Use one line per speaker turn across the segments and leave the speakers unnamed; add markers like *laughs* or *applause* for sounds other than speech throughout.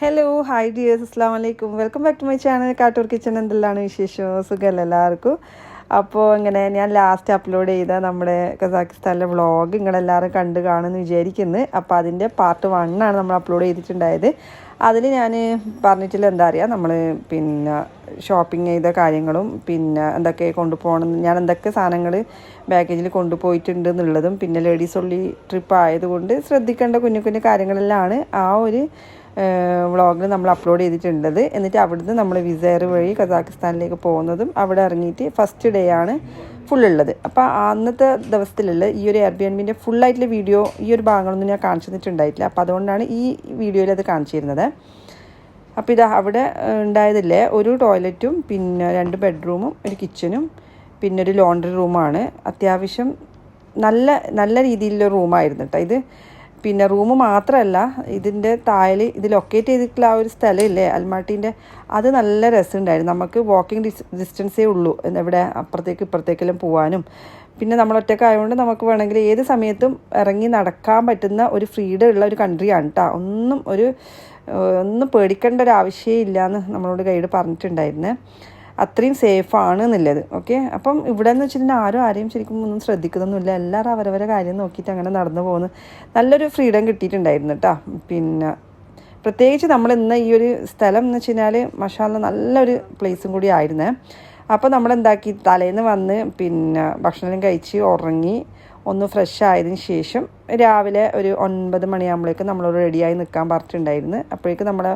Hello hi dears അസ്സാം വലൈക്കും welcome back to my channel Kattoor kitchen എന്തെല്ലാം വിശേഷം? സുഖമല്ല എല്ലാവർക്കും? അപ്പോൾ ഇങ്ങനെ ഞാൻ ലാസ്റ്റ് അപ്ലോഡ് ചെയ്ത നമ്മുടെ കസാക്കിസ്ഥാനിലെ വ്ളോഗ് നിങ്ങളെല്ലാവരും കണ്ട് കാണുമെന്ന് വിചാരിക്കുന്നു. അപ്പോൾ അതിന്റെ പാർട്ട് വണ്ണാണ് നമ്മൾ അപ്ലോഡ് ചെയ്തിട്ടുണ്ടായത്. അതിൽ ഞാൻ പറഞ്ഞിട്ടില്ല എന്താ അറിയുക നമ്മൾ പിന്നെ ഷോപ്പിംഗ് ചെയ്ത കാര്യങ്ങളും പിന്നെ എന്തൊക്കെ കൊണ്ടുപോകണം ഞാൻ എന്തൊക്കെ സാധനങ്ങൾ ബാഗേജിൽ കൊണ്ടുപോയിട്ടുണ്ട് എന്നുള്ളതും പിന്നെ ലേഡീസ് ഒള്ളി ട്രിപ്പ് ആയതുകൊണ്ട് ശ്രദ്ധിക്കേണ്ട കുഞ്ഞു കുഞ്ഞു കാര്യങ്ങളെല്ലാം ആ ഒരു വ്ളോഗിൽ നമ്മൾ അപ്ലോഡ് ചെയ്തിട്ടുള്ളത്. എന്നിട്ട് അവിടുന്ന് നമ്മൾ വിസയർ വഴി കസാക്കിസ്ഥാനിലേക്ക് പോകുന്നതും അവിടെ ഇറങ്ങിയിട്ട് ഫസ്റ്റ് ഡേ ആണ് ഫുൾ ഉള്ളത്. അപ്പോൾ അന്നത്തെ ദിവസത്തിലുള്ള ഈ ഒരു എയർ ബി എൻ ബിന്റെ ഫുള്ളായിട്ടുള്ള വീഡിയോ ഈ ഒരു ഭാഗങ്ങളൊന്നും ഞാൻ കാണിച്ചു തന്നിട്ടുണ്ടായിട്ടില്ല. അപ്പോൾ അതുകൊണ്ടാണ് ഈ വീഡിയോയിൽ അത് കാണിച്ചിരുന്നത് അപ്പോൾ ഇത് അവിടെ ഉണ്ടായതില്ലേ ഒരു ടോയ്ലറ്റും പിന്നെ രണ്ട് ബെഡ്റൂമും ഒരു കിച്ചനും പിന്നെ ഒരു ലോണ്ടറി റൂമാണ് അത്യാവശ്യം നല്ല നല്ല രീതിയിലുള്ള റൂമായിരുന്നു കേട്ടോ ഇത്. പിന്നെ റൂം മാത്രമല്ല ഇതിന്റെ താഴെ ഇത് ലൊക്കേറ്റ് ചെയ്തിട്ടുള്ള ആ ഒരു സ്ഥലമില്ലേ അൽമാട്ടീന്റെ അത് നല്ല രസമുണ്ടായിരുന്നു. നമുക്ക് വാക്കിംഗ് ഡിസ് ഡിസ്റ്റൻസേ ഉള്ളൂ. ഇവിടെ അപ്പുറത്തേക്ക് ഇപ്പുറത്തേക്കെല്ലാം പോകാനും പിന്നെ നമ്മൾ ഒറ്റയ്ക്ക് ആയതുകൊണ്ട് നമുക്ക് വേണമെങ്കിൽ ഏത് സമയത്തും ഇറങ്ങി നടക്കാൻ പറ്റുന്ന ഒരു ഫ്രീഡം ഉള്ള ഒരു കൺട്രിയാണ് കേട്ടോ ഒന്നും ഒരു ഒന്നും പേടിക്കേണ്ട ഒരു ആവശ്യമേ എന്ന് നമ്മളോട് ഗൈഡ് പറഞ്ഞിട്ടുണ്ടായിരുന്നേ. അത്രയും സേഫാണ് എന്നുള്ളത് ഓക്കെ അപ്പം ഇവിടെ എന്ന് വെച്ചിട്ടുണ്ടെങ്കിൽ ആരും ആരെയും ശരിക്കും ഒന്നും ശ്രദ്ധിക്കുന്നൊന്നുമില്ല. എല്ലാവരും അവരവരെ കാര്യം നോക്കിയിട്ട് അങ്ങനെ നടന്നു പോകുന്നു. നല്ലൊരു ഫ്രീഡം കിട്ടിയിട്ടുണ്ടായിരുന്നു കേട്ടോ പിന്നെ പ്രത്യേകിച്ച് നമ്മൾ ഇന്ന് ഈ ഒരു സ്ഥലം എന്ന് വെച്ച് കഴിഞ്ഞാൽ മഷാല നല്ലൊരു പ്ലേസും കൂടി ആയിരുന്നേ. അപ്പോൾ നമ്മൾ എന്താക്കി? തലേന്ന് വന്ന് പിന്നെ ഭക്ഷണം കഴിച്ച് ഉറങ്ങി ഒന്ന് ഫ്രഷ് ആയതിന് ശേഷം രാവിലെ ഒരു ഒൻപത് മണിയാകുമ്പോഴേക്ക് നമ്മളോട് റെഡിയായി നിൽക്കാൻ പറഞ്ഞിട്ടുണ്ടായിരുന്നു. അപ്പോഴേക്ക് നമ്മളെ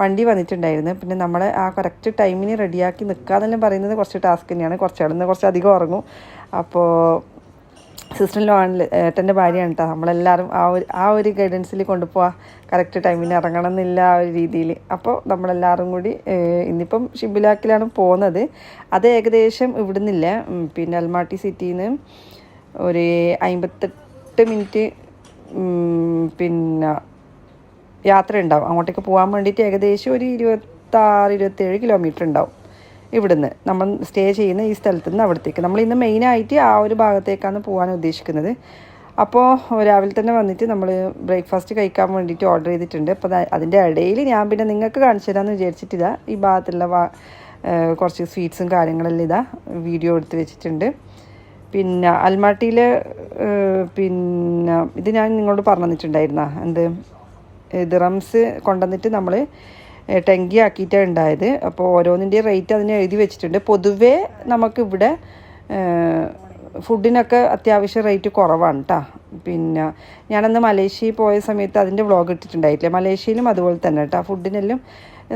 വണ്ടി വന്നിട്ടുണ്ടായിരുന്നു. പിന്നെ നമ്മൾ ആ കറക്റ്റ് ടൈമിന് റെഡിയാക്കി നിൽക്കുക എന്നെല്ലാം പറയുന്നത് കുറച്ച് ടാസ്ക് തന്നെയാണ്. കുറച്ച് ഇടന്ന് കുറച്ച് അധികം ഉറങ്ങും. അപ്പോൾ സിസ്റ്റർ ലോണിൽ ഏട്ടന്റെ ഭാര്യയാണ് കേട്ടോ നമ്മളെല്ലാവരും ആ ഒരു ആ ഒരു ഗൈഡൻസിൽ കൊണ്ടുപോവാ. കറക്റ്റ് ടൈമിന് ഇറങ്ങണം എന്നില്ല ആ ഒരു രീതിയിൽ അപ്പോൾ നമ്മളെല്ലാവരും കൂടി ഇന്നിപ്പം ഷിബിലാക്കിലാണ് പോകുന്നത്. അത് ഏകദേശം ഇവിടുന്നില്ല. പിന്നെ അൽമാട്ടി സിറ്റിയിൽ നിന്ന് ഒരു അമ്പത്തെട്ട് മിനിറ്റ് പിന്നെ യാത്ര ഉണ്ടാവും. അങ്ങോട്ടേക്ക് പോകാൻ വേണ്ടിയിട്ട് ഏകദേശം ഒരു ഇരുപത്താറ് ഇരുപത്തേഴ് കിലോമീറ്റർ ഉണ്ടാവും ഇവിടുന്ന്. നമ്മൾ സ്റ്റേ ചെയ്യുന്ന ഈ സ്ഥലത്ത് നിന്ന് അവിടത്തേക്ക്. നമ്മൾ ഇന്ന് മെയിനായിട്ട് ആ ഒരു ഭാഗത്തേക്കാണ് പോകാൻ ഉദ്ദേശിക്കുന്നത്. അപ്പോൾ രാവിലെ തന്നെ വന്നിട്ട് നമ്മൾ ബ്രേക്ക്ഫാസ്റ്റ് കഴിക്കാൻ വേണ്ടിയിട്ട് ഓർഡർ ചെയ്തിട്ടുണ്ട്. അപ്പോൾ അതിന്റെ ഇടയിൽ ഞാൻ പിന്നെ നിങ്ങൾക്ക് കാണിച്ചു തരാമെന്ന് വിചാരിച്ചിട്ടില്ല ഈ ഭാഗത്തുള്ള കുറച്ച് സ്വീറ്റ്സും കാര്യങ്ങളെല്ലാം ഇതാ വീഡിയോ എടുത്ത് വെച്ചിട്ടുണ്ട്. പിന്നെ അൽമാട്ടിയിൽ പിന്നെ ഇത് ഞാൻ നിങ്ങളോട് പറഞ്ഞു തന്നിട്ടുണ്ടായിരുന്ന എന്ത് റംസ് കൊണ്ടുവന്നിട്ട് നമ്മൾ ടെങ്കി ആക്കിയിട്ടാണ് ഉണ്ടായത്. അപ്പോൾ ഓരോന്നിന്റെയും റേറ്റ് അതിന് എഴുതി വെച്ചിട്ടുണ്ട്. പൊതുവേ നമുക്കിവിടെ ഫുഡിനൊക്കെ അത്യാവശ്യം റേറ്റ് കുറവാണ് കേട്ടോ പിന്നെ ഞാനന്ന് മലേഷ്യയിൽ പോയ സമയത്ത് അതിന്റെ വ്ളോഗ് ഇട്ടിട്ടുണ്ടായിട്ടില്ല. മലേഷ്യയിലും അതുപോലെ തന്നെ കേട്ടോ ഫുഡിനെല്ലാം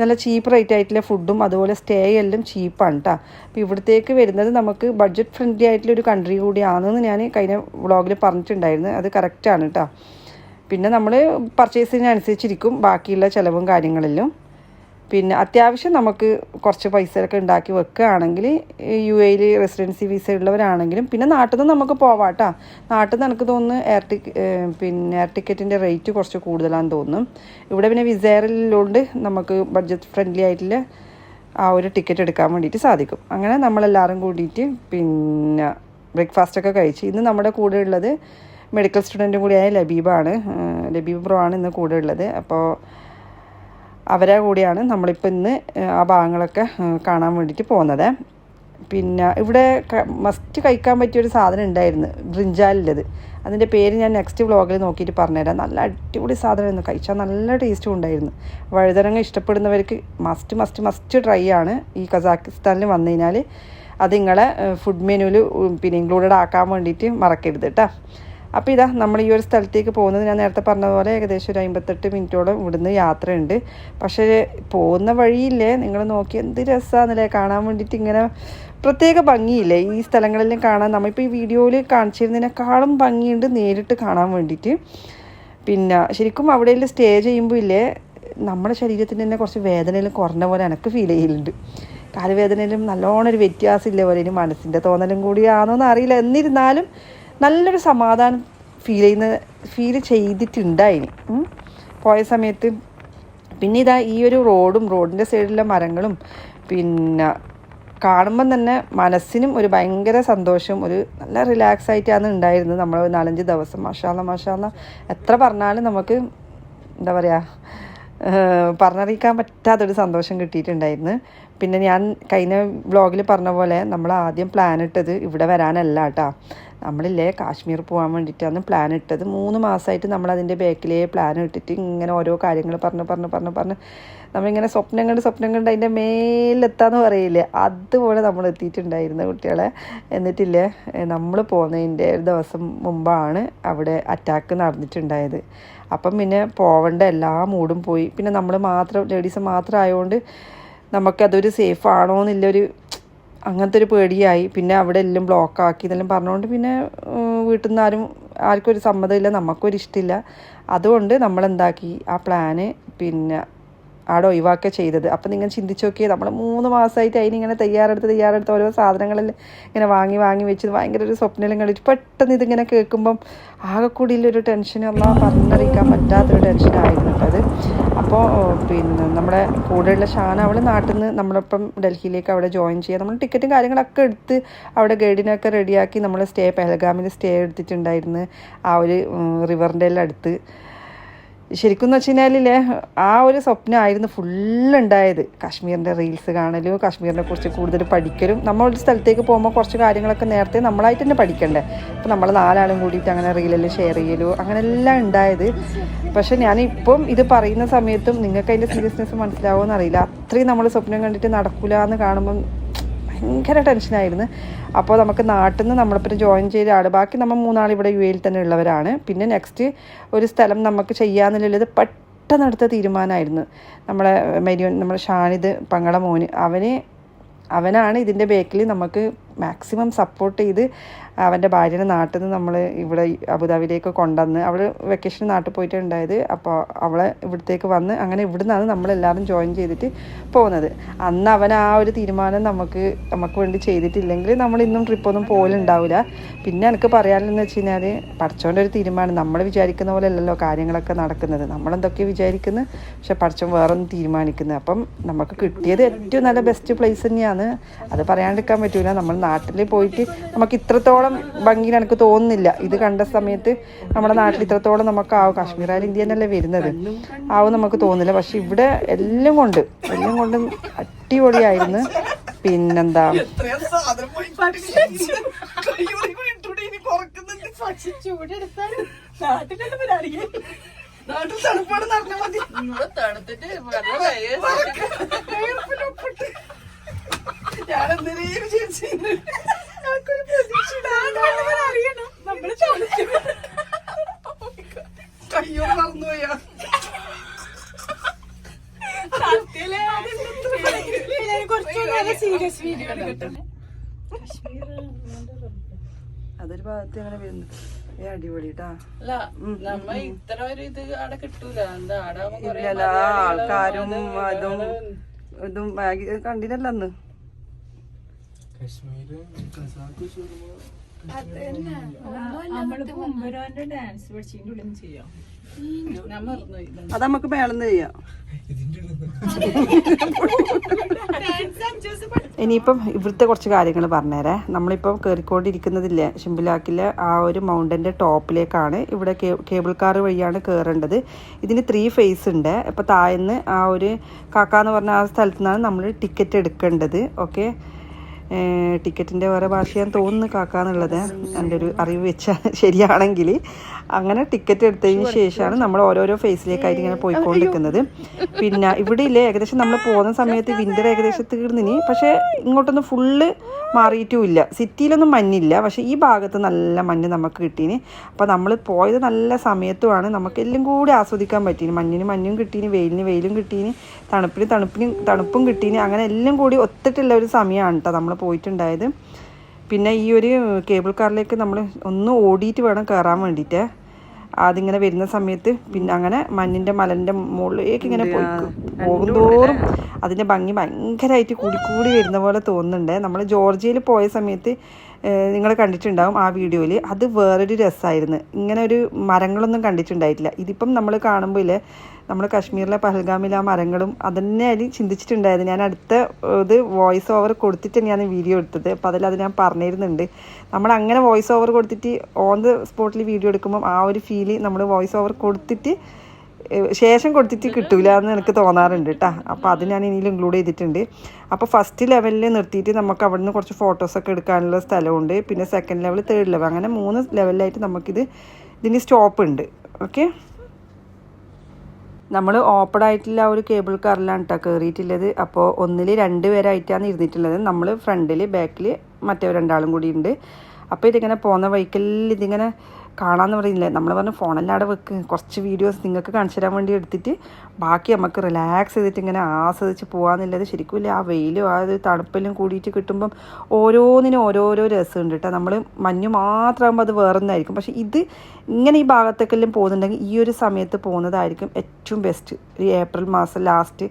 നല്ല ചീപ്പ് റേറ്റ് ആയിട്ടുള്ള ഫുഡും അതുപോലെ സ്റ്റേ എല്ലാം ചീപ്പാണ് കേട്ടോ അപ്പോൾ ഇവിടത്തേക്ക് വരുന്നത് നമുക്ക് ബഡ്ജറ്റ് ഫ്രണ്ട്ലി ആയിട്ടുള്ള ഒരു കൺട്രി കൂടിയാണെന്ന് ഞാൻ കഴിഞ്ഞ വ്ളോഗിൽ പറഞ്ഞിട്ടുണ്ടായിരുന്നു. അത് കറക്റ്റാണ് കേട്ടോ പിന്നെ നമ്മൾ പർച്ചേസിനനുസരിച്ചിരിക്കും ബാക്കിയുള്ള ചിലവും കാര്യങ്ങളെല്ലാം പിന്നെ അത്യാവശ്യം നമുക്ക് കുറച്ച് പൈസയൊക്കെ ഉണ്ടാക്കി വെക്കുകയാണെങ്കിൽ യു എയിൽ റെസിഡൻസി വിസ ഉള്ളവരാണെങ്കിലും പിന്നെ നാട്ടിൽ നിന്ന് നമുക്ക് പോവാം കേട്ടോ നാട്ടിൽ നിന്ന് എനിക്ക് തോന്നുന്നു എയർ ടിക്ക് പിന്നെ എയർ ടിക്കറ്റിന്റെ റേറ്റ് കുറച്ച് കൂടുതലാണെന്ന് തോന്നും ഇവിടെ പിന്നെ വിസയറിലുള്ളതുകൊണ്ട് നമുക്ക് ബഡ്ജറ്റ് ഫ്രണ്ട്ലി ആയിട്ടുള്ള ആ ഒരു ടിക്കറ്റ് എടുക്കാൻ വേണ്ടിയിട്ട് സാധിക്കും. അങ്ങനെ നമ്മളെല്ലാവരും കൂടിയിട്ട് പിന്നെ ബ്രേക്ക്ഫാസ്റ്റൊക്കെ കഴിച്ച് ഇന്ന് നമ്മുടെ കൂടെ ഉള്ളത് മെഡിക്കൽ സ്റ്റുഡന്റും കൂടിയായ ലബീബാണ്. ലബീബ് ബ്രോ ആണ് ഇന്ന് കൂടെ ഉള്ളത്. അപ്പോൾ അവരെ കൂടിയാണ് നമ്മളിപ്പോൾ ഇന്ന് ആ ഭാഗങ്ങളൊക്കെ കാണാൻ വേണ്ടിയിട്ട് പോകുന്നത്. പിന്നെ ഇവിടെ മസ്റ്റ് കഴിക്കാൻ പറ്റിയൊരു സാധനം ഉണ്ടായിരുന്നു ബ്രിഞ്ചാലിന്റെത്. അതിന്റെ പേര് ഞാൻ നെക്സ്റ്റ് വ്ളോഗിൽ നോക്കിയിട്ട് പറഞ്ഞുതരാം. നല്ല അടിപൊളി സാധനമായിരുന്നു കഴിച്ചാൽ നല്ല ടേസ്റ്റും ഉണ്ടായിരുന്നു. വഴുതനങ്ങ ഇഷ്ടപ്പെടുന്നവർക്ക് മസ്റ്റ് മസ്റ്റ് മസ്റ്റ് ട്രൈ ആണ് ഈ കസാക്കിസ്ഥാനിൽ വന്നു കഴിഞ്ഞാൽ അത് നിങ്ങളെ ഫുഡ് മെനുവിൽ പിന്നെ ഇൻക്ലൂഡഡ് ആക്കാൻ വേണ്ടിയിട്ട് മറക്കരുത് കേട്ടോ. അപ്പോൾ ഇതാ നമ്മൾ ഈ ഒരു സ്ഥലത്തേക്ക് പോകുന്നത്. ഞാൻ നേരത്തെ പറഞ്ഞ പോലെ ഏകദേശം ഒരു അമ്പത്തെട്ട് മിനിറ്റോളം ഇവിടുന്ന് യാത്രയുണ്ട്. പക്ഷേ പോകുന്ന വഴിയില്ലേ? നിങ്ങൾ നോക്കി എന്ത് രസമാണെന്നല്ലേ കാണാൻ വേണ്ടിയിട്ട് ഇങ്ങനെ പ്രത്യേക ഭംഗിയില്ലേ? ഈ സ്ഥലങ്ങളിലും കാണാൻ നമ്മളിപ്പോൾ ഈ വീഡിയോയിൽ കാണിച്ചിരുന്നതിനേക്കാളും ഭംഗിയുണ്ട് നേരിട്ട് കാണാൻ വേണ്ടിയിട്ട്. പിന്നെ ശരിക്കും അവിടെ സ്റ്റേ ചെയ്യുമ്പോൾ ഇല്ലേ നമ്മുടെ ശരീരത്തിന് തന്നെ കുറച്ച് വേദനയിലും കുറഞ്ഞ പോലെ എനിക്ക് ഫീൽ ചെയ്യലുണ്ട്. കാലുവേദനയിലും നല്ലോണം ഒരു വ്യത്യാസം ഇല്ല പോലെ ഇനി മനസ്സിന്റെ തോന്നലും കൂടിയാണോ എന്ന് അറിയില്ല. എന്നിരുന്നാലും നല്ലൊരു സമാധാനം ഫീൽ ചെയ്യുന്ന ഫീൽ ചെയ്തിട്ടുണ്ടായിന്. പോയ സമയത്ത് പിന്നെ ഇതാ ഈ ഒരു റോഡും റോഡിന്റെ സൈഡിലെ മരങ്ങളും പിന്നെ കാണുമ്പം തന്നെ മനസ്സിനും ഒരു ഭയങ്കര സന്തോഷം ഒരു നല്ല റിലാക്സ് ആയിട്ടാണ് ഉണ്ടായിരുന്നത് നമ്മൾ നാലഞ്ച് ദിവസം. മഷാല മഷാല എത്ര പറഞ്ഞാലും നമുക്ക് എന്താ പറയുക പറഞ്ഞറിയിക്കാൻ പറ്റാത്തൊരു സന്തോഷം കിട്ടിയിട്ടുണ്ടായിരുന്നു. പിന്നെ ഞാൻ കഴിഞ്ഞ വ്ളോഗിൽ പറഞ്ഞ പോലെ നമ്മൾ ആദ്യം പ്ലാൻ ഇട്ടത് ഇവിടെ വരാനല്ല കേട്ടോ നമ്മളില്ലേ കാശ്മീർ പോകാൻ വേണ്ടിയിട്ടാണ് പ്ലാൻ ഇട്ടത്. മൂന്ന് മാസമായിട്ട് നമ്മൾ അതിന്റെ ബാക്കിലേ പ്ലാൻ ഇട്ടിട്ട് ഇങ്ങനെ ഓരോ കാര്യങ്ങൾ പറഞ്ഞ് പറഞ്ഞ് പറഞ്ഞ് പറഞ്ഞ് നമ്മളിങ്ങനെ സ്വപ്നം കണ്ട് സ്വപ്നം കണ്ട് അതിന്റെ മേലെത്താന്ന് പറയില്ലേ? അതുപോലെ നമ്മൾ എത്തിയിട്ടുണ്ടായിരുന്നു കുട്ടികളെ. എന്നിട്ടില്ലേ നമ്മൾ പോകുന്നതിന്റെ ഒരു ദിവസം മുമ്പാണ് അവിടെ അറ്റാക്ക് നടന്നിട്ടുണ്ടായത്. അപ്പം പിന്നെ പോവേണ്ട എല്ലാ മൂടും പോയി. പിന്നെ നമ്മൾ മാത്രം ലേഡീസ് മാത്രം ആയതുകൊണ്ട് നമുക്കതൊരു സേഫ് ആണോ എന്നുള്ളൊരു അങ്ങനത്തെ ഒരു പേടിയായി. പിന്നെ അവിടെ എല്ലാം ബ്ലോക്കാക്കി എന്നെല്ലാം പറഞ്ഞുകൊണ്ട് പിന്നെ വീട്ടിൽ നിന്ന് ആരും ആർക്കും ഒരു സമ്മതമില്ല നമുക്കൊരു ഇഷ്ടമില്ല അതുകൊണ്ട് നമ്മൾ എന്താക്കി ആ പ്ലാന് പിന്നെ അവിടെ ഒഴിവാക്കുക ചെയ്തത്. അപ്പം നിങ്ങൾ ചിന്തിച്ച് നോക്കിയേ നമ്മൾ മൂന്ന് മാസമായിട്ട് അതിനിങ്ങനെ തയ്യാറെടുത്ത് തയ്യാറെടുത്ത് ഓരോ സാധനങ്ങളെല്ലാം ഇങ്ങനെ വാങ്ങി വാങ്ങി വെച്ച് ഭയങ്കര ഒരു സ്വപ്നം കളിച്ച് പെട്ടെന്ന് ഇതിങ്ങനെ കേൾക്കുമ്പം ആകെക്കൂടിയിലൊരു ടെൻഷനൊന്നും പറഞ്ഞറിയിക്കാൻ പറ്റാത്തൊരു ടെൻഷനായിരുന്നു അത്. അപ്പോൾ പിന്നെ നമ്മുടെ കൂടെയുള്ള ഷാന അവൾ നാട്ടിൽ നിന്ന് നമ്മളൊപ്പം ഡൽഹിയിലേക്ക് അവിടെ ജോയിൻ ചെയ്യാം. നമ്മൾ ടിക്കറ്റും കാര്യങ്ങളൊക്കെ എടുത്ത് അവിടെ ഗൈഡിനൊക്കെ റെഡിയാക്കി നമ്മൾ സ്റ്റേ പെഹൽഗാമിൽ സ്റ്റേ എടുത്തിട്ടുണ്ടായിരുന്നു. ആ ഒരു റിവറിന്റെ എല്ലാം അടുത്ത് ശരിക്കും എന്ന് വെച്ച് ആ ഒരു സ്വപ്നമായിരുന്നു ഫുള്ള് ഉണ്ടായത് കാശ്മീരിന്റെ റീൽസ് കാണലും കാശ്മീരിനെ കുറിച്ച് കൂടുതൽ പഠിക്കലും. നമ്മളൊരു സ്ഥലത്തേക്ക് പോകുമ്പോൾ കുറച്ച് കാര്യങ്ങളൊക്കെ നേരത്തെ നമ്മളായിട്ട് തന്നെ പഠിക്കണ്ടേ? അപ്പോൾ നമ്മൾ നാലാളും കൂടിയിട്ട് അങ്ങനെ റീലെല്ലാം ഷെയർ ചെയ്യലോ അങ്ങനെ എല്ലാം ഉണ്ടായത്. പക്ഷേ ഞാനിപ്പം ഇത് പറയുന്ന സമയത്തും നിങ്ങൾക്ക് അതിന്റെ സീരിയസ്നെസ് മനസ്സിലാവുമെന്ന് അറിയില്ല അത്രയും നമ്മൾ സ്വപ്നം കണ്ടിട്ട് നടക്കില്ല എന്ന് കാണുമ്പം ഭയങ്കര ടെൻഷനായിരുന്നു അപ്പോൾ നമുക്ക് നാട്ടിൽ നിന്ന് നമ്മളിപ്പോൾ ജോയിൻ ചെയ്ത ആൾ ബാക്കി നമ്മൾ മൂന്നാൾ ഇവിടെ യു എയിൽ തന്നെ ഉള്ളവരാണ്. പിന്നെ നെക്സ്റ്റ് ഒരു സ്ഥലം നമുക്ക് ചെയ്യാമെന്നുള്ളത് പെട്ടെന്ന് എടുത്ത തീരുമാനമായിരുന്നു. നമ്മളെ മരിയോൻ നമ്മുടെ ഷാനിദ് പങ്ങള മോന് അവന് അവനാണ് ഇതിന്റെ ബേക്കിൽ നമുക്ക് മാക്സിമം സപ്പോർട്ട് ചെയ്ത് അവന്റെ ഭാര്യനെ നാട്ടിൽ നിന്ന് നമ്മൾ ഇവിടെ അബുദാബിയിലേക്ക് കൊണ്ടുവന്ന് അവൾ വെക്കേഷൻ നാട്ടിൽ പോയിട്ടുണ്ടായത് അപ്പോൾ അവളെ ഇവിടത്തേക്ക് വന്ന് അങ്ങനെ ഇവിടുന്നാണ് നമ്മളെല്ലാവരും ജോയിൻ ചെയ്തിട്ട് പോകുന്നത്. അന്ന് അവൻ ആ ഒരു തീരുമാനം നമുക്ക് നമുക്ക് വേണ്ടി ചെയ്തിട്ടില്ലെങ്കിൽ നമ്മൾ ഇന്നും ട്രിപ്പൊന്നും പോലുണ്ടാവില്ല പിന്നെ എനിക്ക് പറയാനെന്ന് വെച്ച് കഴിഞ്ഞാൽ പഠിച്ചോന്റെ ഒരു തീരുമാനം നമ്മൾ വിചാരിക്കുന്ന പോലെ അല്ലല്ലോ കാര്യങ്ങളൊക്കെ നടക്കുന്നത്. നമ്മളെന്തൊക്കെ വിചാരിക്കുന്നു? പക്ഷെ പഠിച്ചോൻ വേറൊന്നും തീരുമാനിക്കുന്നത് അപ്പം നമുക്ക് കിട്ടിയത് ഏറ്റവും നല്ല ബെസ്റ്റ് പ്ലേസ് തന്നെയാണ്. അത് പറയാണ്ടിരിക്കാൻ പറ്റൂല. നമ്മൾ നാട്ടിൽ പോയിട്ട് നമുക്ക് ഇത്രത്തോളം ഭംഗിയിൽ എനിക്ക് തോന്നുന്നില്ല. ഇത് കണ്ട സമയത്ത് നമ്മുടെ നാട്ടിൽ ഇത്രത്തോളം നമുക്ക് ആവും കാശ്മീർ ആയാലും ഇന്ത്യ തന്നെയല്ലേ വരുന്നത്? ആവും നമുക്ക് തോന്നില്ല പക്ഷെ ഇവിടെ എല്ലാം കൊണ്ട് എല്ലാം കൊണ്ട് അടിപൊളിയായിരുന്നു. പിന്നെന്താ? നാട്ടിൽ തണുപ്പാട് നടന്നാൽ മതി. ചേച്ചി. മറന്നുപോയാ അതൊരു ഭാഗത്ത് അങ്ങനെ വരുന്നു ഏ അടിപൊളി കേട്ടാ
അല്ല നമ്മ ഇത്ര ഒരു ഇത് അവിടെ കിട്ടൂല. എന്താ
ആൾക്കാരും അതും ഇതും കണ്ടില്ലല്ലോ അന്ന്
നമ്മളിപ്പോ മുമ്പുരാന്റെ ഡാൻസ് പഠിച്ചതിന്റെ ഉള്ളിൽ നിന്ന് ചെയ്യാം ഞാൻ മറന്നുപോയി
അത് നമുക്ക് മേളന്ന് ചെയ്യാം. ഇനിയിപ്പം ഇവിടുത്തെ കുറച്ച് കാര്യങ്ങൾ പറഞ്ഞുതരാം നമ്മളിപ്പം കയറിക്കൊണ്ടിരിക്കുന്നതില്ലേ ഷിംബിലാക്കിലെ ആ ഒരു മൗണ്ടന്റെ ടോപ്പിലേക്കാണ് ഇവിടെ കേബിൾ കാർ വഴിയാണ് കയറേണ്ടത് ഇതിന് ത്രീ ഫേസ് ഉണ്ട്. ഇപ്പോൾ താഴ്ന്ന് ആ ഒരു കാക്ക എന്ന് പറഞ്ഞ ആ സ്ഥലത്തു നിന്നാണ് നമ്മൾ ടിക്കറ്റ് എടുക്കേണ്ടത്. ഓക്കെ ടിക്കറ്റിന്റെ വേറെ ഭാഷയാന്ന് തോന്നുന്നു കാക്ക എന്നുള്ളത് എന്റെ ഒരു അറിവ് വെച്ച ശരിയാണെങ്കിൽ. അങ്ങനെ ടിക്കറ്റ് എടുത്തതിന് ശേഷമാണ് നമ്മൾ ഓരോരോ ഫേസിലേക്കായിട്ട് ഇങ്ങനെ പോയിക്കൊണ്ടിരിക്കുന്നത്. പിന്നെ ഇവിടെ ഇല്ലേ ഏകദേശം നമ്മൾ പോകുന്ന സമയത്ത് വിന്റർ ഏകദേശം തീർന്നിനി. പക്ഷേ ഇങ്ങോട്ടൊന്നും ഫുള്ള് മാറിയിട്ടുമില്ല. സിറ്റിയിലൊന്നും മഞ്ഞില്ല. പക്ഷേ ഈ ഭാഗത്ത് നല്ല മഞ്ഞ് നമുക്ക് കിട്ടീന്. അപ്പോൾ നമ്മൾ പോയത് നല്ല സമയത്തുമാണ് നമുക്ക് എല്ലാം കൂടി ആസ്വദിക്കാൻ പറ്റീന്. മഞ്ഞിന് മഞ്ഞും കിട്ടീന് വെയിലിന് വെയിലും കിട്ടീന് തണുപ്പിന് തണുപ്പിന് തണുപ്പും കിട്ടീന്. അങ്ങനെ എല്ലാം കൂടി ഒത്തിട്ടുള്ള ഒരു സമയമാണ് കേട്ടോ നമ്മൾ പോയിട്ടുണ്ടായത്. പിന്നെ ഈ ഒരു കേബിൾ കാറിലേക്ക് നമ്മൾ ഒന്ന് ഓടിയിട്ട് വേണം കയറാൻ വേണ്ടിയിട്ട്. അതിങ്ങനെ വരുന്ന സമയത്ത് പിന്നെ അങ്ങനെ മഞ്ഞിന്റെ മലന്റെ മുകളിലേക്ക് ഇങ്ങനെ പോയി പോകുന്തോറും അതിന്റെ ഭംഗി ഭയങ്കരമായിട്ട് കൂടിക്കൂടി കൂടി വരുന്ന പോലെ തോന്നുന്നുണ്ട്. നമ്മൾ ജോർജിയയിൽ പോയ സമയത്ത് നിങ്ങൾ കണ്ടിട്ടുണ്ടാവും ആ വീഡിയോയിൽ അത് വേറൊരു രസമായിരുന്നു ഇങ്ങനെ ഒരു മരങ്ങളൊന്നും കണ്ടിട്ടുണ്ടായിട്ടില്ല. ഇതിപ്പം നമ്മൾ കാണുമ്പോൾ ഇല്ലേ നമ്മൾ കാശ്മീരിലെ പഹൽഗാമിലെ ആ മരങ്ങളും അതന്നെ അതിൽ ചിന്തിച്ചിട്ടുണ്ടായത് ഞാൻ അടുത്ത ഇത് വോയിസ് ഓവർ കൊടുത്തിട്ട് തന്നെയാണ് വീഡിയോ എടുത്തത്. അപ്പോൾ അതിൽ അത് ഞാൻ പറഞ്ഞിരുന്നുണ്ട്. നമ്മൾ അങ്ങനെ വോയിസ് ഓവർ കൊടുത്തിട്ട് ഓൺ ദ സ്പോട്ടിൽ വീഡിയോ എടുക്കുമ്പം ആ ഒരു ഫീൽ നമ്മൾ വോയിസ് ഓവർ കൊടുത്തിട്ട് ശേഷം കൊടുത്തിട്ട് കിട്ടൂല എന്ന് എനിക്ക് തോന്നാറുണ്ട് കേട്ടോ അപ്പോൾ അത് ഞാൻ ഇനിയിൽ ഇൻക്ലൂഡ് ചെയ്തിട്ടുണ്ട്. അപ്പോൾ ഫസ്റ്റ് ലെവലിൽ നിർത്തിയിട്ട് നമുക്ക് അവിടെ നിന്ന് കുറച്ച് ഫോട്ടോസൊക്കെ എടുക്കാനുള്ള സ്ഥലമുണ്ട്. പിന്നെ സെക്കൻഡ് ലെവൽ തേർഡ് ലെവൽ അങ്ങനെ മൂന്ന് ലെവലിലായിട്ട് നമുക്കിത് ഇതിന് സ്റ്റോപ്പ് ഉണ്ട്. ഓക്കെ നമ്മൾ ഓപ്പൺ ആയിട്ടുള്ള ഒരു കേബിൾ കാറിലാണ് കേട്ടോ കയറിയിട്ടുള്ളത് അപ്പോൾ ഒന്നിൽ രണ്ട് പേരായിട്ടാണ് ഇരുന്നിട്ടുള്ളത്. നമ്മൾ ഫ്രണ്ടിൽ ബാക്കിൽ മറ്റേ രണ്ടാളും കൂടി ഉണ്ട് അപ്പോൾ ഇതിങ്ങനെ പോകുന്ന വഴിക്കെല്ലാം ഇതിങ്ങനെ കാണാമെന്ന് പറയുന്നില്ലേ? നമ്മൾ പറഞ്ഞ ഫോണെല്ലാം അവിടെ വെക്ക്. കുറച്ച് വീഡിയോസ് നിങ്ങൾക്ക് കാണിച്ചു തരാൻ വേണ്ടി എടുത്തിട്ട് ബാക്കി നമുക്ക് റിലാക്സ് ചെയ്തിട്ട് ഇങ്ങനെ ആസ്വദിച്ച് പോകാമെന്നുള്ളത് ശരിക്കും ഇല്ല. ആ വെയിലും ആ ഒരു തണുപ്പെല്ലാം കൂടിയിട്ട് കിട്ടുമ്പം ഓരോന്നിനും ഓരോരോ രസമുണ്ട് കേട്ടോ നമ്മൾ മഞ്ഞ് മാത്രമാകുമ്പോൾ അത് വേറൊന്നായിരിക്കും. പക്ഷേ ഇത് ഇങ്ങനെ ഈ ഭാഗത്തേക്കെല്ലാം പോകുന്നുണ്ടെങ്കിൽ ഈ ഒരു സമയത്ത് പോകുന്നതായിരിക്കും ഏറ്റവും ബെസ്റ്റ് ഈ ഏപ്രിൽ മാസം ലാസ്റ്റ്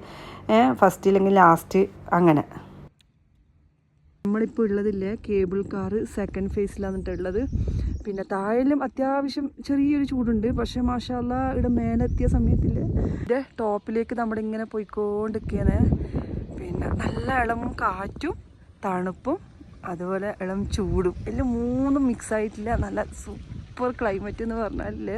ഫസ്റ്റ് ഇല്ലെങ്കിൽ ലാസ്റ്റ് അങ്ങനെ. നമ്മളിപ്പോൾ ഉള്ളതില്ലേ? കേബിൾ കാറ് സെക്കൻഡ് ഫേസിലാണ് ഉള്ളത്. പിന്നെ താഴെയും അത്യാവശ്യം ചെറിയൊരു ചൂടുണ്ട്. പക്ഷെ മാഷാല്ല ഇവിടെ മേലെത്തിയ സമയത്തിൽ ഇതിന്റെ ടോപ്പിലേക്ക് നമ്മുടെ ഇങ്ങനെ പോയിക്കൊണ്ടിരിക്കുകയാണ് പിന്നെ നല്ല ഇളം കാറ്റും തണുപ്പും അതുപോലെ ഇളം ചൂടും. എല്ലാം മൂന്നും മിക്സ് ആയിട്ടില്ല. നല്ല സൂപ്പർ ക്ലൈമറ്റ് എന്ന് പറഞ്ഞാൽ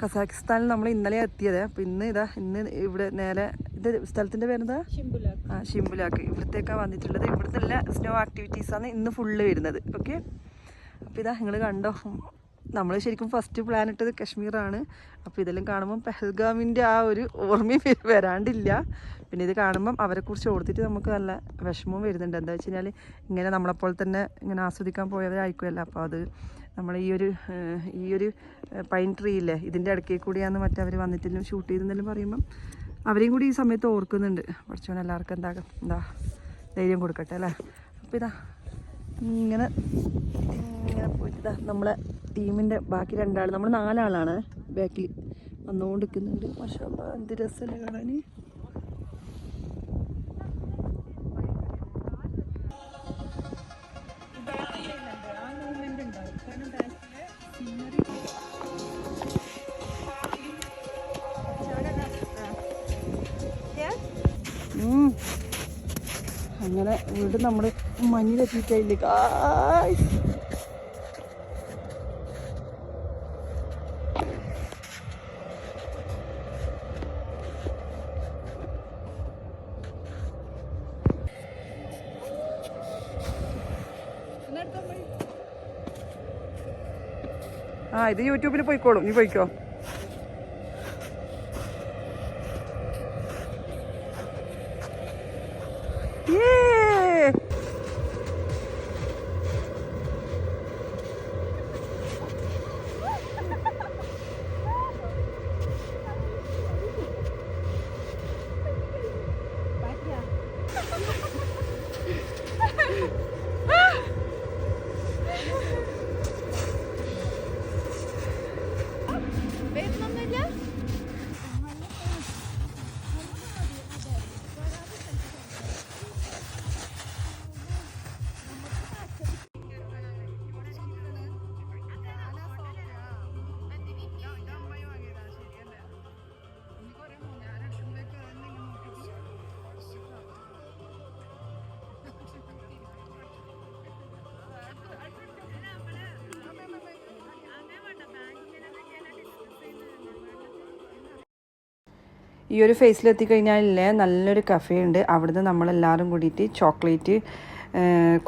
കസാഖിസ്ഥാനിൽ നമ്മൾ ഇന്നലെ എത്തിയത്. അപ്പം ഇന്ന് ഇതാ ഇന്ന് ഇവിടെ നേരെ ഇത് സ്ഥലത്തിന്റെ പേരെന്താ? ആ ഷിംബുലാക്ക്. ഇവിടത്തേക്കാണ് വന്നിട്ടുള്ളത്. ഇവിടുത്തെ എല്ലാ സ്നോ ആക്ടിവിറ്റീസാണ് ഇന്ന് ഫുള്ള് വരുന്നത്. ഓക്കെ അപ്പോൾ ഇതാ നിങ്ങൾ കണ്ടോ? നമ്മൾ ശരിക്കും ഫസ്റ്റ് പ്ലാൻ ഇട്ടത് കശ്മീറാണ്. അപ്പോൾ ഇതെല്ലാം കാണുമ്പം പെഹൽഗാമിന്റെ ആ ഒരു ഓർമ്മയും വരാണ്ടില്ല. പിന്നെ ഇത് കാണുമ്പം അവരെക്കുറിച്ച് ഓർത്തിട്ട് നമുക്ക് നല്ല വിഷമവും വരുന്നുണ്ട്. എന്താ വെച്ച് കഴിഞ്ഞാൽ ഇങ്ങനെ നമ്മളെപ്പോലെ തന്നെ ഇങ്ങനെ ആസ്വദിക്കാൻ പോയവരായിരിക്കുമല്ലോ അപ്പോൾ അത് നമ്മൾ ഈ ഒരു ഈ ഒരു പൈൻ ട്രീ ഇല്ലേ ഇതിന്റെ ഇടയ്ക്ക് കൂടിയാണ് മറ്റവർ വന്നിട്ടില്ല ഷൂട്ട് ചെയ്തെന്നെല്ലാം പറയുമ്പം അവരെയും കൂടി ഈ സമയത്ത് ഓർക്കുന്നുണ്ട്. പഠിച്ചവൻ എല്ലാവർക്കും എന്താ എന്താ ധൈര്യം കൊടുക്കട്ടെ അല്ലേ? അപ്പോൾ ഇതാ ഇങ്ങനെ ഇങ്ങനെ പോയിട്ട് നമ്മളെ ടീമിന്റെ ബാക്കി രണ്ടാൾ നമ്മൾ നാലാളാണ് ബാക്കിൽ വന്നുകൊണ്ട് നിൽക്കുന്നുണ്ട് പക്ഷേ എന്ത് രസമല്ലേ കാണാൻ. അങ്ങനെ വീണ്ടും നമ്മൾ മഞ്ഞിലെത്തിയിട്ടില്ലേ guys. ആ ഇത് യൂട്യൂബിൽ പോയിക്കോളും നീ പോയിക്കോ ഈ ഒരു ഫേസിലെത്തി കഴിഞ്ഞാലേ നല്ലൊരു കഫേ ഉണ്ട് അവിടുന്ന് നമ്മളെല്ലാവരും കൂടിയിട്ട് ചോക്ലേറ്റ്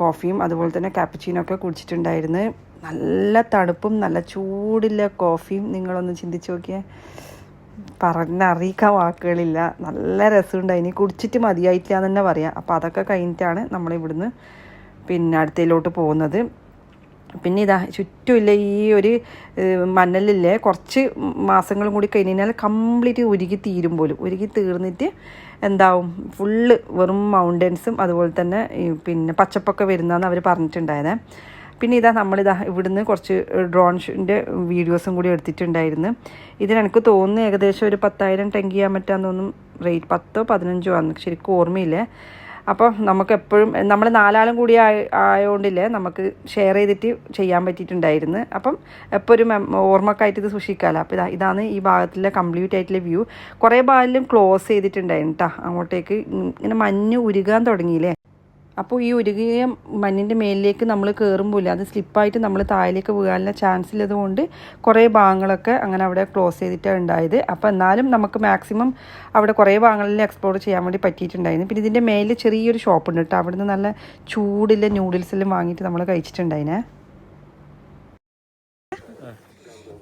കോഫിയും അതുപോലെ തന്നെ കാപ്പച്ചീനോ ഒക്കെ കുടിച്ചിട്ടുണ്ടായിരുന്നു. നല്ല തണുപ്പും നല്ല ചൂടില്ല കോഫിയും നിങ്ങളൊന്ന് ചിന്തിച്ച് നോക്കിയേ. പറഞ്ഞറിയിക്കാൻ വാക്കുകളില്ല. നല്ല രസമുണ്ടായിനി കുടിച്ചിട്ട് മതിയായിട്ടില്ല എന്ന് തന്നെ പറയാം. അപ്പോൾ അതൊക്കെ കഴിഞ്ഞിട്ടാണ് നമ്മളിവിടുന്ന് പിന്നെ അടുത്തയിലോട്ട് പോകുന്നത്. പിന്നെ ഇതാ ചുറ്റുമില്ല ഈ ഒരു മണ്ണലില്ലേ കുറച്ച് മാസങ്ങളും കൂടി കഴിഞ്ഞ് കഴിഞ്ഞാൽ കംപ്ലീറ്റ് ഉരുകി തീരും പോലും. ഉരുകി തീർന്നിട്ട് എന്താവും? ഫുള്ള് വെറും മൗണ്ടൻസും അതുപോലെ തന്നെ പിന്നെ പച്ചപ്പൊക്കെ വരുന്നതെന്ന് അവർ പറഞ്ഞിട്ടുണ്ടായത് പിന്നെ ഇതാ നമ്മളിതാ ഇവിടുന്ന് കുറച്ച് ഡ്രോൺഷിന്റെ വീഡിയോസും കൂടി എടുത്തിട്ടുണ്ടായിരുന്നു. ഇതിനെനിക്ക് തോന്നുന്നു ഏകദേശം ഒരു പത്തായിരം ടെങ്ക് ചെയ്യാൻ പറ്റാമെന്നൊന്നും റേറ്റ് പത്തോ പതിനഞ്ചോ ആണ് ശരിക്കും ഓർമ്മയില്ലേ. അപ്പോൾ നമുക്ക് എപ്പോഴും നമ്മൾ നാലാളും കൂടി ആയ ആയതുകൊണ്ടില്ലേ നമുക്ക് ഷെയർ ചെയ്തിട്ട് ചെയ്യാൻ പറ്റിയിട്ടുണ്ടായിരുന്നു. അപ്പം എപ്പോൾ ഒരു ഓർമ്മക്കായിട്ട് ഇത് സൂക്ഷിക്കാമല്ലോ അപ്പോൾ ഇതാ ഇതാണ് ഈ ഭാഗത്തിലെ കംപ്ലീറ്റ് ആയിട്ടുള്ള വ്യൂ കുറേ ഭാഗത്തിലും ക്ലോസ് ചെയ്തിട്ടുണ്ടായിരുന്നു കേട്ടോ അങ്ങോട്ടേക്ക് ഇങ്ങനെ മഞ്ഞ് ഉരുകാൻ തുടങ്ങിയില്ലേ? അപ്പോൾ ഈ ഉരുകിയ മണ്ണിന്റെ മേലിലേക്ക് നമ്മൾ കയറുമ്പോൾ അത് സ്ലിപ്പായിട്ട് നമ്മൾ താഴേക്ക് വീഴാനുള്ള ചാൻസ് ഉള്ളതുകൊണ്ട് കുറേ ഭാഗങ്ങളൊക്കെ അങ്ങനെ അവിടെ ക്ലോസ് ചെയ്തിട്ടാണ് ഉണ്ടായത്. അപ്പോൾ എന്നാലും നമുക്ക് മാക്സിമം അവിടെ കുറേ ഭാഗങ്ങളിൽ എക്സ്പ്ലോർ ചെയ്യാൻ വേണ്ടി പറ്റിയിട്ടുണ്ടായിരുന്നു. പിന്നെ ഇതിന്റെ മേലിൽ ചെറിയൊരു ഷോപ്പ് ഉണ്ട് കേട്ടോ. അവിടെ നല്ല ചൂടിലെ നൂഡിൽസ് എല്ലാം വാങ്ങിയിട്ട് നമ്മൾ കഴിച്ചിട്ടുണ്ടായിനെ.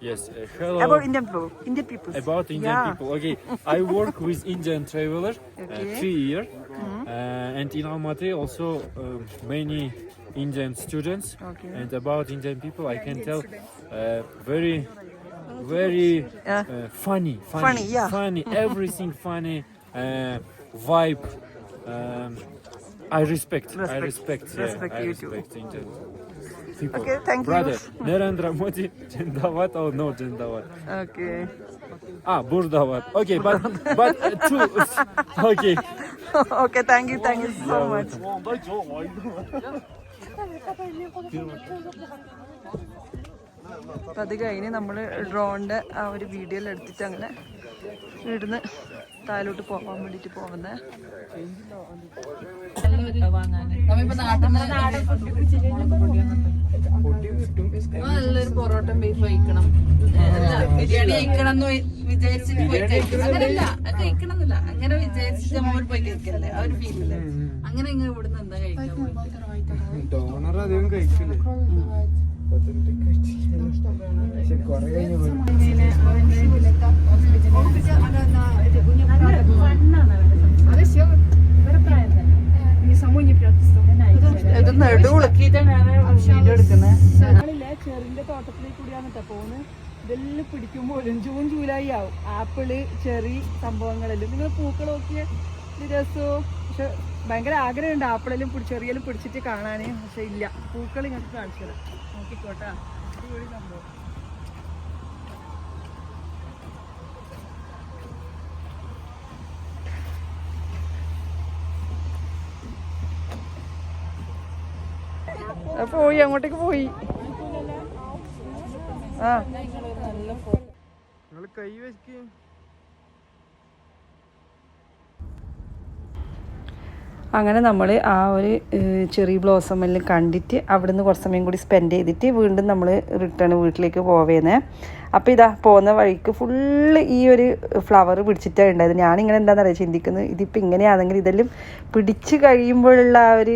Yes, uh, hello.
About Indian people. Indian people.
About Indian
Yeah.
people. Okay, I work with Indian traveler uh,
Okay.
three year,
Mm-hmm.
uh, and in Almaty also uh, many Indian students.
Okay.
And about Indian people, I can tell uh, very, very
Yeah.
uh, funny, funny,
Funny, yeah.
funny, *laughs* everything funny, uh, vibe. Um, I respect, I
Respect.
respect, yeah,
Respect
I
you too.
respect Indian people.
Okay, thank you.
Brother, Narendra Modi, Jindawat or no Jindawat?
Okay.
Ah, Burdavat. Okay, but but uh, two. okay.
okay, thank you, thank you so much. അപ്പം അത് കഴിഞ്ഞ് നമ്മൾ ഡ്രോണിന്റെ ആ ഒരു വീഡിയോയിൽ എടുത്തിട്ട് അങ്ങനെ ഇവിടുന്ന് താഴോട്ട് പോകാൻ വേണ്ടിട്ട് പോകുന്നത്
നല്ലൊരു പൊറോട്ട ബീഫ് കഴിക്കണം ബിരിയാണി കഴിക്കണം എന്ന് വിചാരിച്ചിട്ട് പോയി കഴിക്കണം എന്നില്ല അങ്ങനെ വിചാരിച്ചിട്ട് നമ്മൾ പോയി കഴിക്കല്ലേ ആ ഒരു ഫീലില്ലേ അങ്ങനെ ഇങ്ങനെ ഇവിടുന്ന് എന്താ കഴിക്കാൻ പോയിട്ട്
ഡോണർ അധികം കഴിക്കില്ല
ഇത് ചെറിന്റെ തോട്ടത്തിലേക്ക് കൂടിയാണ് കേട്ടോ ഇതെല്ലാം പിടിക്കുമ്പോഴും ജൂൺ ജൂലൈ ആവും ആപ്പിൾ ചെറി സംഭവങ്ങളെല്ലാം നിങ്ങൾ പൂക്കൾ നോക്കിയ രസവും പക്ഷെ ഭയങ്കര ആഗ്രഹമുണ്ട് ആപ്പിളെല്ലാം പിടി ചെറിയെല്ലാം പിടിച്ചിട്ട് കാണാൻ പക്ഷെ ഇല്ല പൂക്കൾ ഇങ്ങോട്ട് കാണിച്ചു തരാം നോക്കിക്കോട്ടാ. അടിപൊളി സംഭവം. പോയി അങ്ങോട്ടേക്ക് പോയി. ആ.
നിങ്ങൾ കൈ വെക്ക്.
അങ്ങനെ നമ്മൾ ആ ഒരു ചെറി ബ്ലോസം എല്ലാം കണ്ടിട്ട് അവിടെ നിന്ന് കുറച്ച് സമയം കൂടി സ്പെൻഡ് ചെയ്തിട്ട് വീണ്ടും നമ്മൾ റിട്ടേൺ വീട്ടിലേക്ക് പോവേന്നെ. അപ്പോൾ ഇതാ പോകുന്ന വഴിക്ക് ഫുള്ള് ഈ ഒരു ഫ്ലവർ പിടിച്ചിട്ടാണ് ഉണ്ടായത് ഞാനിങ്ങനെ എന്താണെന്ന് അറിയാം ചിന്തിക്കുന്നത് ഇതിപ്പോൾ ഇങ്ങനെയാണെങ്കിൽ ഇതെല്ലാം പിടിച്ച് കഴിയുമ്പോഴുള്ള ആ ഒരു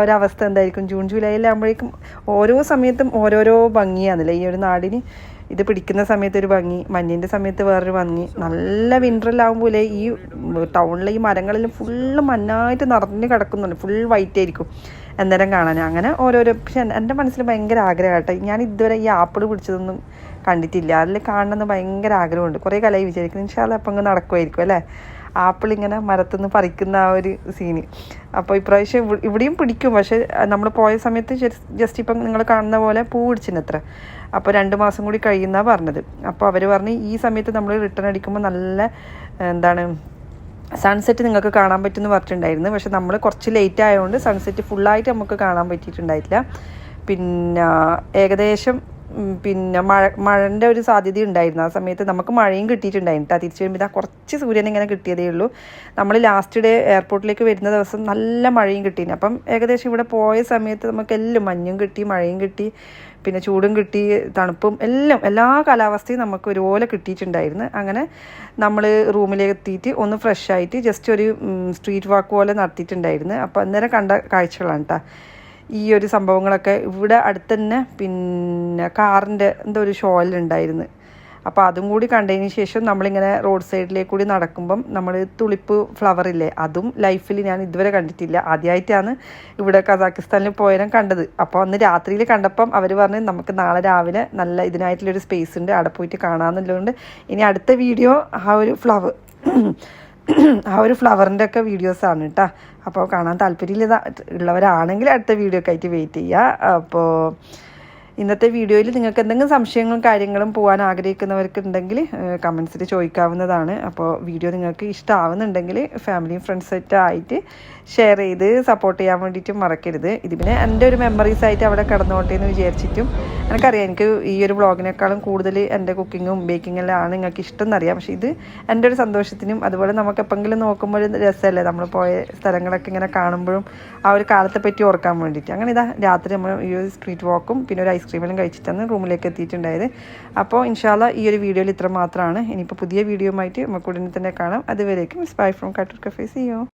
ഒരവസ്ഥ എന്തായിരിക്കും? ജൂൺ ജൂലൈയിലാകുമ്പോഴേക്കും ഓരോ സമയത്തും ഓരോരോ ഭംഗിയാണല്ലേ? ഈ ഒരു നാടിന് ഇത് പിടിക്കുന്ന സമയത്ത് ഒരു ഭംഗി മഞ്ഞിന്റെ സമയത്ത് വേറൊരു ഭംഗി. നല്ല വിന്ററിലാകുമ്പോൾ ഈ ടൗണിലെ ഈ മരങ്ങളെല്ലാം ഫുള്ള് മഞ്ഞായിട്ട് നിറഞ്ഞ് കിടക്കുന്നുണ്ട്. ഫുൾ വൈറ്റ് ആയിരിക്കും അന്നേരം കാണാൻ. അങ്ങനെ ഓരോരോ പക്ഷെ എൻ- എന്റെ മനസ്സിൽ ഭയങ്കര ആഗ്രഹമാട്ടെ ഞാൻ ഇതുവരെ ഈ ആപ്പിൾ പിടിച്ചതൊന്നും കണ്ടിട്ടില്ല. അതിൽ കാണണമെന്ന് ഭയങ്കര ആഗ്രഹമുണ്ട്. കുറേ കാലമായി വിചാരിക്കുന്നു. ഇൻഷാല്ല അപ്പം അങ്ങ് നടക്കുമായിരിക്കും അല്ലേ? ആപ്പിൾ ഇങ്ങനെ മരത്തുനിന്ന് പറിക്കുന്ന ആ ഒരു സീന് അപ്പോൾ ഇപ്രാവശ്യം ഇവി- ഇവിടെയും പിടിക്കും. പക്ഷേ നമ്മൾ പോയ സമയത്ത് ജസ്റ്റ് ഇപ്പം നിങ്ങൾ കാണുന്ന പോലെ പൂ പിടിച്ചിനത്ര. അപ്പോൾ രണ്ട് മാസം കൂടി കഴിയുന്നാണ് പറഞ്ഞത്. അപ്പോൾ അവർ പറഞ്ഞ് ഈ സമയത്ത് നമ്മൾ റിട്ടേൺ അടിക്കുമ്പോൾ നല്ല എന്താണ് സൺസെറ്റ് നിങ്ങൾക്ക് കാണാൻ പറ്റുമെന്ന് പറഞ്ഞിട്ടുണ്ടായിരുന്നു. പക്ഷെ നമ്മൾ കുറച്ച് ലേറ്റ് ആയതുകൊണ്ട് സൺസെറ്റ് ഫുള്ളായിട്ട് നമുക്ക് കാണാൻ പറ്റിയിട്ടുണ്ടായിട്ടില്ല. പിന്നെ ഏകദേശം പിന്നെ മഴ മഴന്റെ ഒരു സാധ്യത ഉണ്ടായിരുന്നു. ആ സമയത്ത് നമുക്ക് മഴയും കിട്ടിയിട്ടുണ്ടായിരുന്നു കേട്ടോ തിരിച്ചു വരുമ്പോൾ ഇതാ കുറച്ച് സൂര്യൻ ഇങ്ങനെ കിട്ടിയതേ ഉള്ളൂ. നമ്മൾ ലാസ്റ്റ് ഡേ എയർപോർട്ടിലേക്ക് വരുന്ന ദിവസം നല്ല മഴയും കിട്ടീന് അപ്പം ഏകദേശം ഇവിടെ പോയ സമയത്ത് നമുക്ക് എല്ലാം മഞ്ഞും കിട്ടി മഴയും കിട്ടി പിന്നെ ചൂടും കിട്ടി തണുപ്പും എല്ലാം എല്ലാ കാലാവസ്ഥയും നമുക്ക് ഒരുപോലെ കിട്ടിയിട്ടുണ്ടായിരുന്നു. അങ്ങനെ നമ്മൾ റൂമിലേക്ക് എത്തിയിട്ട് ഒന്ന് ഫ്രഷ് ആയിട്ട് ജസ്റ്റ് ഒരു സ്ട്രീറ്റ് വാക്ക് പോലെ നടത്തിയിട്ടുണ്ടായിരുന്നു. അപ്പോൾ അന്നേരം കണ്ട കാഴ്ചകളാണ് കേട്ടോ ഈ ഒരു സംഭവങ്ങളൊക്കെ ഇവിടെ അടുത്തന്നെ പിന്നെ കാറിന്റെ എന്തോ ഒരു ഷോയിലുണ്ടായിരുന്നു. അപ്പോൾ അതും കൂടി കണ്ടതിന് ശേഷം നമ്മളിങ്ങനെ റോഡ് സൈഡിലേക്ക് കൂടി നടക്കുമ്പം നമ്മൾ തുളിപ്പ് ഫ്ലവർ ഇല്ലേ അതും ലൈഫിൽ ഞാൻ ഇതുവരെ കണ്ടിട്ടില്ല. ആദ്യമായിട്ടാണ് ഇവിടെ കസാക്കിസ്ഥാനിൽ പോയാലും കണ്ടത്. അപ്പോൾ അന്ന് രാത്രിയിൽ കണ്ടപ്പം അവർ പറഞ്ഞ് നമുക്ക് നാളെ രാവിലെ നല്ല ഇതിനായിട്ടുള്ളൊരു സ്പേസ് ഉണ്ട് അവിടെ പോയിട്ട് കാണാമെന്നുള്ളതുകൊണ്ട് ഇനി അടുത്ത വീഡിയോ ആ ഒരു ഫ്ലവർ ആ ഒരു ഫ്ലവറിന്റെ ഒക്കെ വീഡിയോസാണ് കേട്ടോ അപ്പോൾ കാണാൻ താല്പര്യമില്ല ഉള്ളവരാണെങ്കിൽ അടുത്ത വീഡിയോ ഒക്കെ ആയിട്ട് വെയിറ്റ് ചെയ്യുക അപ്പോൾ ഇന്നത്തെ വീഡിയോയിൽ നിങ്ങൾക്ക് എന്തെങ്കിലും സംശയങ്ങളും കാര്യങ്ങളും പോകാൻ ആഗ്രഹിക്കുന്നവർക്ക് ഉണ്ടെങ്കിൽ കമൻസിൽ ചോദിക്കാവുന്നതാണ്. അപ്പോൾ വീഡിയോ നിങ്ങൾക്ക് ഇഷ്ടമാവുന്നുണ്ടെങ്കിൽ ഫാമിലിയും ഫ്രണ്ട്സായിട്ട് ആയിട്ട് ഷെയർ ചെയ്ത് സപ്പോർട്ട് ചെയ്യാൻ വേണ്ടിയിട്ടും മറക്കരുത്. ഇത് പിന്നെ എന്റെ ഒരു മെമ്മറീസ് ആയിട്ട് അവിടെ കിടന്നോട്ടെ എന്ന് വിചാരിച്ചിട്ടും എനിക്കറിയാം. എനിക്ക് ഈ ഒരു വ്ളോഗിനേക്കാളും കൂടുതൽ എന്റെ കുക്കിങ്ങും ബേക്കിങ്ങെല്ലാം ആണ് നിങ്ങൾക്ക് ഇഷ്ടം എന്നറിയാം പക്ഷേ ഇത് എന്റെ ഒരു സന്തോഷത്തിനും അതുപോലെ നമുക്ക് എപ്പോഴെങ്കിലും നോക്കുമ്പോൾ രസമല്ലേ? നമ്മൾ പോയ സ്ഥലങ്ങളൊക്കെ ഇങ്ങനെ കാണുമ്പോഴും ആ ഒരു കാലത്തെ പറ്റി ഓർക്കാൻ വേണ്ടിയിട്ട്. അങ്ങനെ ഇതാ രാത്രി നമ്മൾ ഈ ഒരു സ്ട്രീറ്റ് വാക്കും പിന്നെ ഒരു ഐസ്ക്രീമെല്ലാം കഴിച്ചിട്ടാണ് റൂമിലേക്ക് എത്തിയിട്ടുണ്ടായത്. അപ്പോൾ ഇൻഷാല്ല ഈ ഒരു വീഡിയോയിൽ ഇത്ര മാത്രമാണ് ഇനിയിപ്പോൾ പുതിയ വീഡിയോ ആയിട്ട് നമുക്ക് ഉടനെ തന്നെ കാണാം. അതുവരേക്കും സ്പൈ ഫ്രോം കട്ടർ കഫേ സിയോ